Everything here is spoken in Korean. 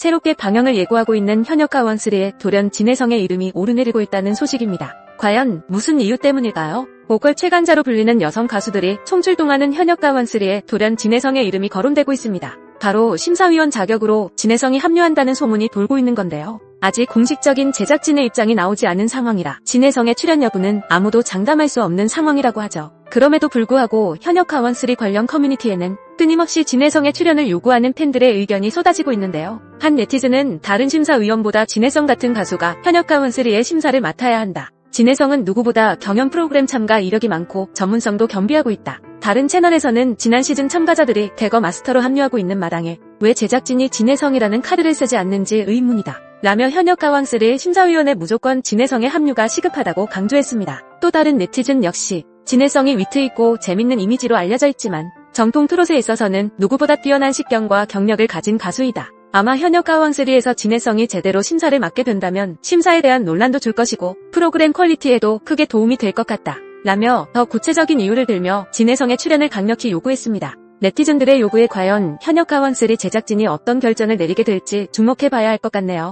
새롭게 방영을 예고하고 있는 현역 가 원스리의 돌연 진혜성의 이름이 오르내리고 있다는 소식입니다. 과연 무슨 이유 때문일까요? 보컬 최강자로 불리는 여성 가수들이 총출동하는 현역 가 원스리에 돌연 진혜성의 이름이 거론되고 있습니다. 바로 심사위원 자격으로 진혜성이 합류한다는 소문이 돌고 있는 건데요. 아직 공식적인 제작진의 입장이 나오지 않은 상황이라 진혜성의 출연 여부는 아무도 장담할 수 없는 상황이라고 하죠. 그럼에도 불구하고 현역 가원3 관련 커뮤니티에는 끊임없이 진혜성의 출연을 요구하는 팬들의 의견이 쏟아지고 있는데요. 한 네티즌은 다른 심사위원보다 진혜성 같은 가수가 현역 가원3의 심사를 맡아야 한다. 진혜성은 누구보다 경연 프로그램 참가 이력이 많고 전문성도 겸비하고 있다. 다른 채널에서는 지난 시즌 참가자들이 대거 마스터로 합류하고 있는 마당에 왜 제작진이 진혜성이라는 카드를 쓰지 않는지 의문이다. 라며 현역 가왕스를 심사위원회 무조건 진혜성의 합류가 시급하다고 강조했습니다. 또 다른 네티즌 역시 진혜성이 위트 있고 재밌는 이미지로 알려져 있지만 정통 트롯에 있어서는 누구보다 뛰어난 식견과 경력을 가진 가수이다. 아마 현역 가왕3에서 진혜성이 제대로 심사를 맡게 된다면 심사에 대한 논란도 줄 것이고 프로그램 퀄리티에도 크게 도움이 될 것 같다. 라며 더 구체적인 이유를 들며 진혜성의 출연을 강력히 요구했습니다. 네티즌들의 요구에 과연 현역 가왕3 제작진이 어떤 결정을 내리게 될지 주목해봐야 할 것 같네요.